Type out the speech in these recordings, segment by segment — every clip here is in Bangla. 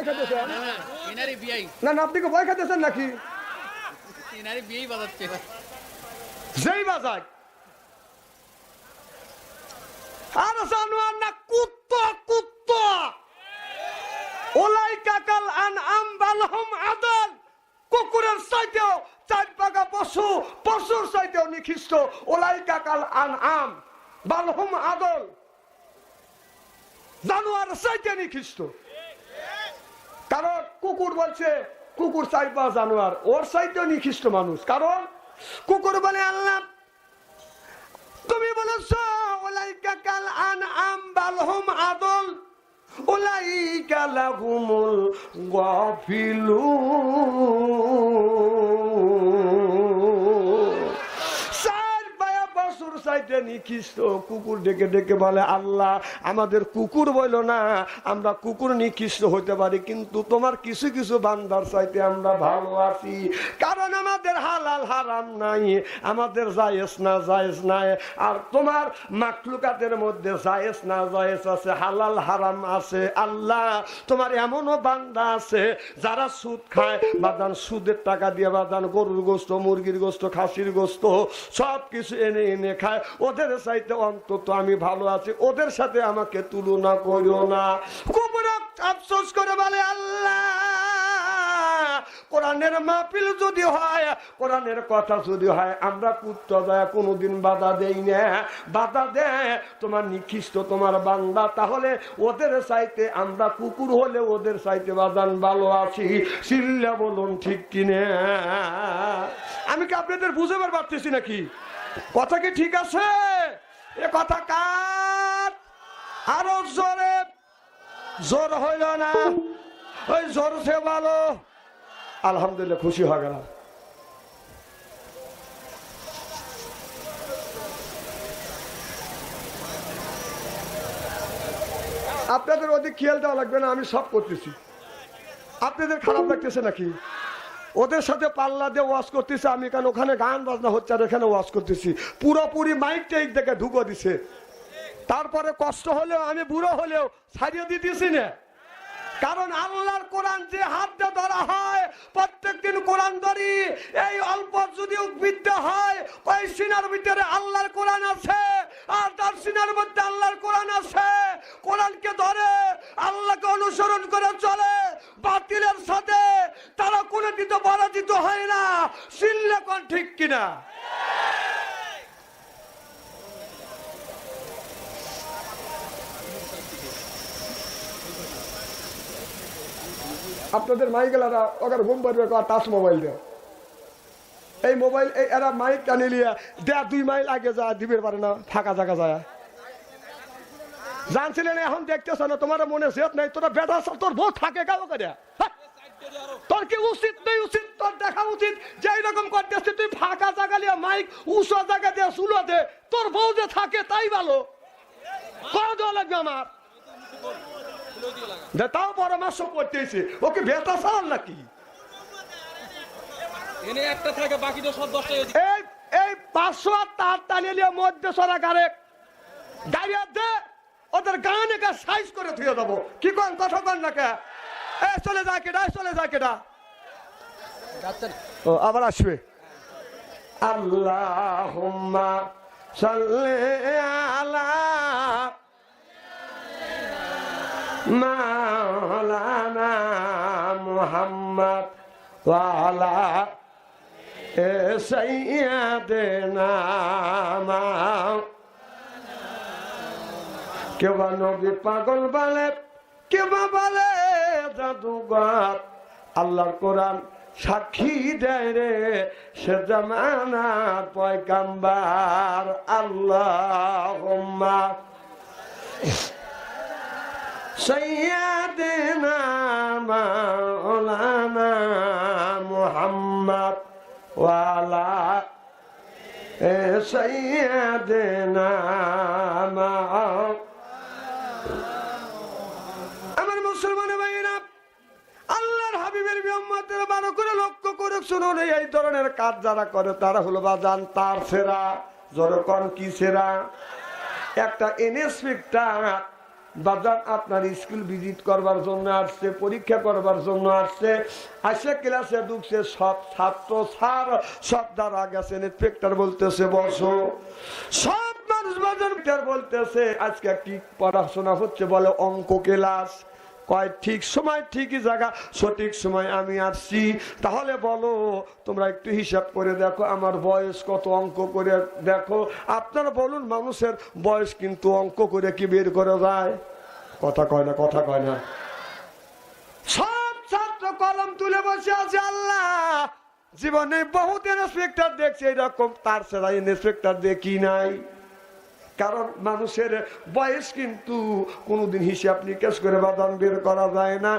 ভয় খাইতেছেন? না না আপনি কি ভয় খাইতেছেন নাকি? এনারই বিয়েই বাজাচ্ছে যেই বাজায় আর জানোয়ার না কুত্তা কুত্তা। ওলাই কাকাল আন আম আদল। কুকুরের চাইতেও চার পাকা পশু পশুর চাইতেও নিখিষ্ট ওলাই কাকাল আন আম বালহম আদল। জানোয়ার চাইতে নিখিষ্ট। কারণ কুকুর বলছে, কুকুর চাই পা জানোয়ার, ওর সাইডে নিখিষ্ট মানুষ। কারণ কুকুর বলে, আল্লাহ, তুমি বলেছ ওলাইকা কাল আন আম বালহম আদল ওলাইকা লাহুমুল গাফিলুন। সাইডে নিখিষ্ট। কুকুর ডেকে ডেকে বলে, আল্লাহ, আমাদের কুকুর বইল না, আমরা কুকুর নিখিষ্ট হইতে পারি, কিন্তু তোমার কিছু কিছু বান্দার চাইতে আমরা ভালো আছি। কারণ আমাদের হালাল হারাম নাই, আমাদের জায়েজ না জায়েজ নাই, আর তোমার মাকলুকাতের মধ্যে জায়েজ না জায়েজ আছে, হালাল হারাম আছে। আল্লাহ, তোমার এমনও বান্দা আছে, যারা সুদ খায়, বাদান সুদের টাকা দিয়ে বাদান গরুর গোস্ত, মুরগির গোস্ত, খাসির গোস্ত সব কিছু এনে এনে খায়। ওদের চাইতে অন্তত আমি ভালো আছি। ওদের সাথে আমাকে তুলনা করিও না। কুকুর আফসোস করে বলে, আল্লাহ, কোরআনের মাহফিল যদি হয়, কোরআনের কথা যদি হয়, আমরা কুত্ত যায়, কোনোদিন বাধা দেই না। বাধা দেয় তোমার নিখিষ্ট, তোমার বান্দা। তাহলে ওদের চাইতে আমরা কুকুর হলে ওদের চাইতে বাদান ভালো আছি। চিল্লা বলুন ঠিক কিনে? আমি কি আপনাদের বুঝাবার পারতেছি নাকি? কথা কি ঠিক আছে? এ কথা কার? আরও জোরে। জোর হইল না। ওই জোর সে ভালো। আলহামদুলিল্লাহ খুশি হয়ে গেলাম। আপনাদের ওদিক খেয়াল দেওয়া লাগবে না, আমি সব করতেছি। আপনাদের খারাপ লাগতেছে নাকি? ওদের সাথে পাল্লা দিয়ে ওয়াশ করতেছে, আমি কেন ওখানে গান বাজনা হচ্ছে আর এখানে ওয়াশ করতেছি। পুরোপুরি মাইক টেক দেখে ঢুকো দিছে। তারপরে কষ্ট হলেও, আমি বুড়ো হলেও ছাড়িয়ে দিতেছি না। কারণ আল্লাহর কোরআন যে হাত দিয়ে ধরা হয় প্রত্যেক দিন কোরআন ধরি, এই অল্প যদি বিদ্যা হয় ওই সিনার ভিতরে আল্লাহর কোরআন আছে। আর তার সিনার মধ্যে আল্লাহর কোরআন আছে। কোরআনকে ধরে আল্লাহকে অনুসরণ করে চলে। বাতিলের সাথে তারা কোনো দিতে পরাজিত হয় না। সিল্লে কোন ঠিক কিনা? আপনাদের মাইকেলারা ওখানে ঘুম পারবে টাচ মোবাইল দেও। এই মোবাইল, এই এরা মাইক টানি লিয়া, দেয়া দুই মাইল আগে যা দিবের পারে না ফাঁকা জায়গা যায়। জানছিলেন, এখন দেখতেছ না তোমার মনে সেত নাই, তোরা বেটা তোর বউ থাকে কালো করে? হ্যাঁ? তোর কি উচিত নেই, উচিত তোর দেখা উচিত? যে এইরকম করতেছিস তুই ফাঁকা জায়গা লিয়া মাইক, উঁচু জায়গা দিয়ে চুলো দে, তোর বউ যে থাকে তাই ভালো। দেওয়া লাগবে আমার? তাও পরামর্শ করতেছে। ওকে বেতা চাল নাকি? এই এই পাঁচশো তার টানিয়ে নিয়ে মধ্যে সরা গাড়ে। দে, ওদের গান একা সাইজ করে ধুয়ে দেবো। কি কন, কথা না কে? এ, চলে যা কেডা, চলে যা কেডা। ও, আবার আসবে। আল্লাহ সাল্লি আলা মাওলানা মুহাম্মদ ওয়ালা এ সৈয়াদনা কেউ বা নবী পাগল বলে, কেউ বলে জাদুবার আল্লাহর কোরআন সাক্ষী দেয় রে, সে জামানার পয়কাম্বার আল্লাহ সৈয়াদনা মোহাম্মদ। وعلى سيدنا আমার মুসলমান ভাইরা আল্লাহর হাবিবের বিহম্মতের বারো করে লক্ষ্য করে শুনুন এই ধরনের কাজ যারা করে তারা হলো বাজান তার সেরা জরকন কি সেরা একটা ইন্সপেক্টর বাজার আপনার স্কুল ভিজিট করবার জন্য আসছে, পরীক্ষা করবার জন্য আসছে। আসে ক্লাসে ঢুকছে, সব ছাত্র সার সব দ্বারা গেছে ইন্সপেক্টর বলতেছে, বসো। সব মানুষ বাজার বলতেছে, আজকে কি পড়াশোনা হচ্ছে? বলে, অঙ্ক ক্লাস। কয়, ঠিক সময়, ঠিকই জায়গা, সঠিক সময় আমি আসছি। তাহলে বলো, তোমরা একটু হিসাব করে দেখো, আমার বয়স কত অঙ্ক করে দেখো। আপনারা বলুন, মানুষের বয়স কিন্তু অঙ্ক করে কি বের করা যায়? কথা কয় না, কথা কয় না। সব ছাত্র কলম তুলে বসে আছে আল্লাহ। জীবনে বহুত ইন্সপেক্টর দেখছে, এরকম তার ছাড়া ইন্সপেক্টর দেখি নাই। কারণ মানুষের বয়স কিন্তু কোনোদিন হিসাব নিকাশ করে বাদান বের করা যায় না।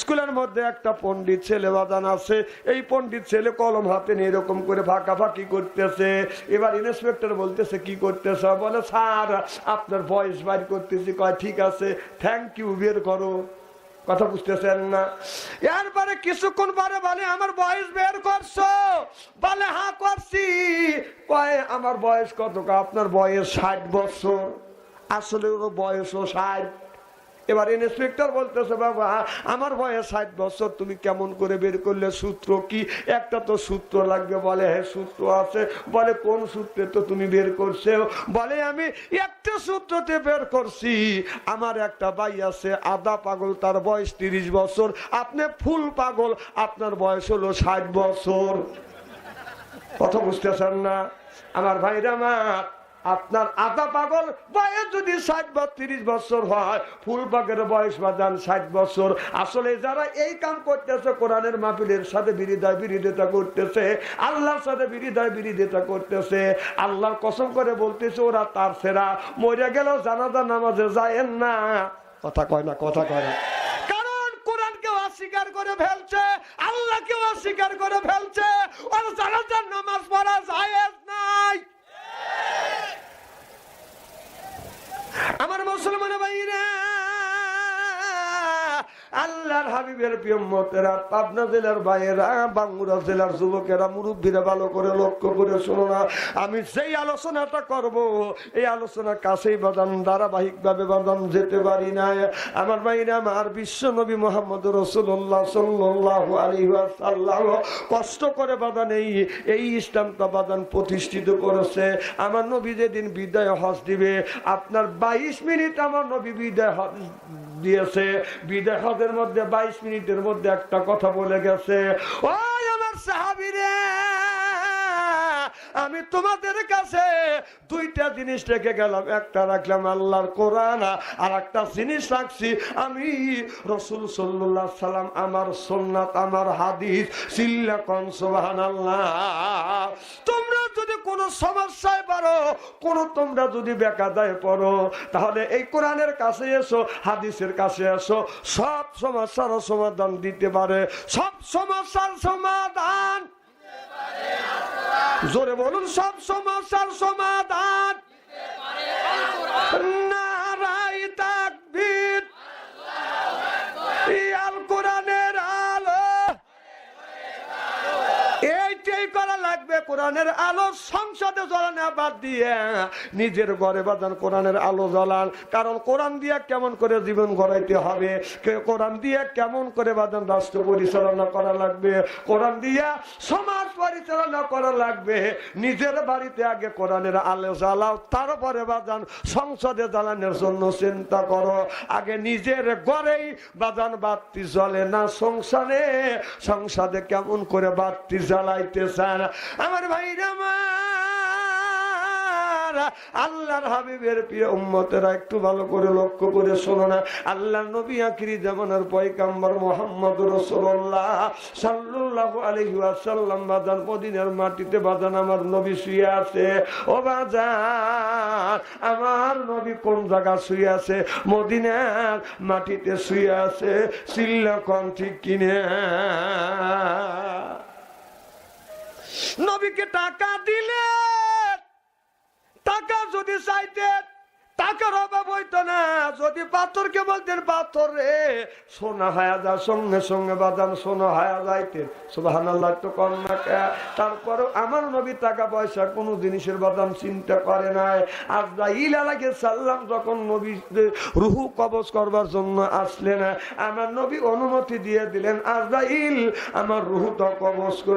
স্কুলের মধ্যে একটা পণ্ডিত ছেলে বাদান আছে, এই পণ্ডিত ছেলে কলম হাতে নিয়ে এরকম করে ফাঁকা ফাঁকি করতেছে। এবার ইন্সপেক্টর বলতেছে, কি করতেছে? বলে, স্যার, আপনার বয়স বাইর করতেছি। কয়, ঠিক আছে থ্যাংক ইউ বের করো। কথা বুঝতেছেন না? এরপরে কিছুক্ষণ পরে বলে, আমার বয়স বের করছ? বলে হা করছি। কয়ে, আমার বয়স কত আপনার বয়স ষাট বছর। আসলে বয়সও ষাট। এবার ইন্সপেক্টর বলতেছে, বাবা, আমার বয়স ষাট বছর, তুমি কেমন করে বের করলে? সূত্র কি? একটা তো সূত্র লাগবে। বলে হ্যাঁ সূত্র আছে। বলে, কোন সূত্রে তো তুমি বের করছে বলে, আমি একটা সূত্রতে বের করছি। আমার একটা ভাই আছে, আদা পাগল, তার বয়স তিরিশ বছর। আপনি ফুল পাগল, আপনার বয়স হলো ষাট বছর। কথা বুঝতেছেন না? আমার ভাইরা আমার আপনার আধা পাগল বয়স যদি ষাট বা তিরিশ বছর হয় ফুল পাগের বয়স বাজান ষাট বছর। আসলে যারা এই কাম করতেছে, কোরআনের মাহফিলের সাথে বিরিদায় বিরোধিতা করতেছে, আল্লাহর সাথে বিরিদায় বিরোধিতা করতেছে। আল্লাহর কসম করে বলতেছে, ওরা তার সেরা। মরে গেল জানাজা নামাজে যায়েন না। কথা কয় না, কথা কয় না। কারণ কোরআনকে অস্বীকার করে ফেলছে, আল্লাহকেও অস্বীকার করে ফেলছে, ওর জানাজার নামাজ পড়া যায় নাই। আমার মুসলমান ভাইরা আল্লাহর হাবিবের প্রিয়মতেরা পাবনা জেলার ভাইয়েরা, বাঙ্গুরা জেলার যুবকেরা, মুরব্বীরা ভালো করে লক্ষ্য করে শোনো না। আমি যেই আলোচনাটা করব, এই আলোচনা কাছেই বাদান ধারাবাহিক ভাবে বাদান যেতে পারি না আমার ভাইরা আমার বিশ্ব নবী মোহাম্মদ রসুল্লাহ সাল্লাহ আলী সাল্লাহ কষ্ট করে বাদান এই এই ইসলামটা বাদান প্রতিষ্ঠিত করেছে। আমার নবী যেদিন বিদায় হজ দিবে, আপনার বাইশ মিনিট আমার নবী বিদায় হজ দিয়েছে। বিদায় মধ্যে বাইশ মিনিটের মধ্যে একটা কথা বলে গেছে। ওই আমার সাহাবিরে, আমি তোমাদের কাছে দুইটা জিনিস রেখে গেলাম। একটা রাখলাম আল্লাহর কোরআন, আর একটা জিনিস রাখছি আমি রসুল সাল্লাহ সাল্লাম, আমার সোননাথ আমার হাদিস। সিল্লা কন সোহান তোমরা যদি কোনো সমস্যায় পারো কোনো তোমরা যদি বেকাদায় পড়ো, তাহলে এই কোরআনের কাছে এসো, হাদিসের কাছে এসো, সব সমস্যার সমাধান দিতে পারে। সব সমস্যার সমাধান জোরে বলুন, সব সমস্যার সমাধান নারাই তাকবীর আল কোরআনের আলো এইটাই করা লাগবে কোরআনের আলো সংসদে জ্বলানো বাদ দিয়ে নিজের ঘরে বাজান কোরআনের আলো জ্বলান। কারণ কোরআন দিয়ে কেমন করে জীবন গড়াইতে হবে? কোরআন দিয়ে কেমন করে বাজান রাষ্ট্র পরিচালনা করা লাগবে? কোরআন দিয়া সমাজ পরিচালনা করা লাগবে? নিজের বাড়িতে আগে কোরআনের আলো জ্বালাও, তারপরে বাজান সংসদে জ্বালানোর জন্য চিন্তা করো। আগে নিজের ঘরেই বাজান বাতি জ্বলে না সংসারে। সংসদে কেমন করে বাতি জ্বালাইতে চান? আমার আল্লাহর হাবিবের প্রিয় উম্মতেরা একটু ভালো করে লক্ষ্য করে শোনো না। আল্লাহ নবী মোহাম্মদ বাজান মদিনার মাটিতে বাজান আমার নবী শুয়ে আছে। ও বাজান আমার নবী কোন জায়গা শুয়ে আছে? মদিনার মাটিতে শুয়ে আছে চিল্লা কন ঠিক কিনে। নবীকে টাকা দিলে, টাকা যদি চাইতেন, টাকার অভাব হইতো না। যদি বলতেন, পাথর রে সোনা হায়া যা সঙ্গে সঙ্গে বাদাম সোনা হায়া যাইতেন। তো কম না কে? তারপরও আমার নবী টাকা পয়সা কোনো জিনিসের বাদাম চিন্তা করে নাই। আজরাইল আলাকে সাল্লাম যখন নবী রুহু কবজ করবার জন্য আসলেন, আমার নবী অনুমতি দিয়ে দিলেন আজরাইল আমার রুহুটা কবজ করে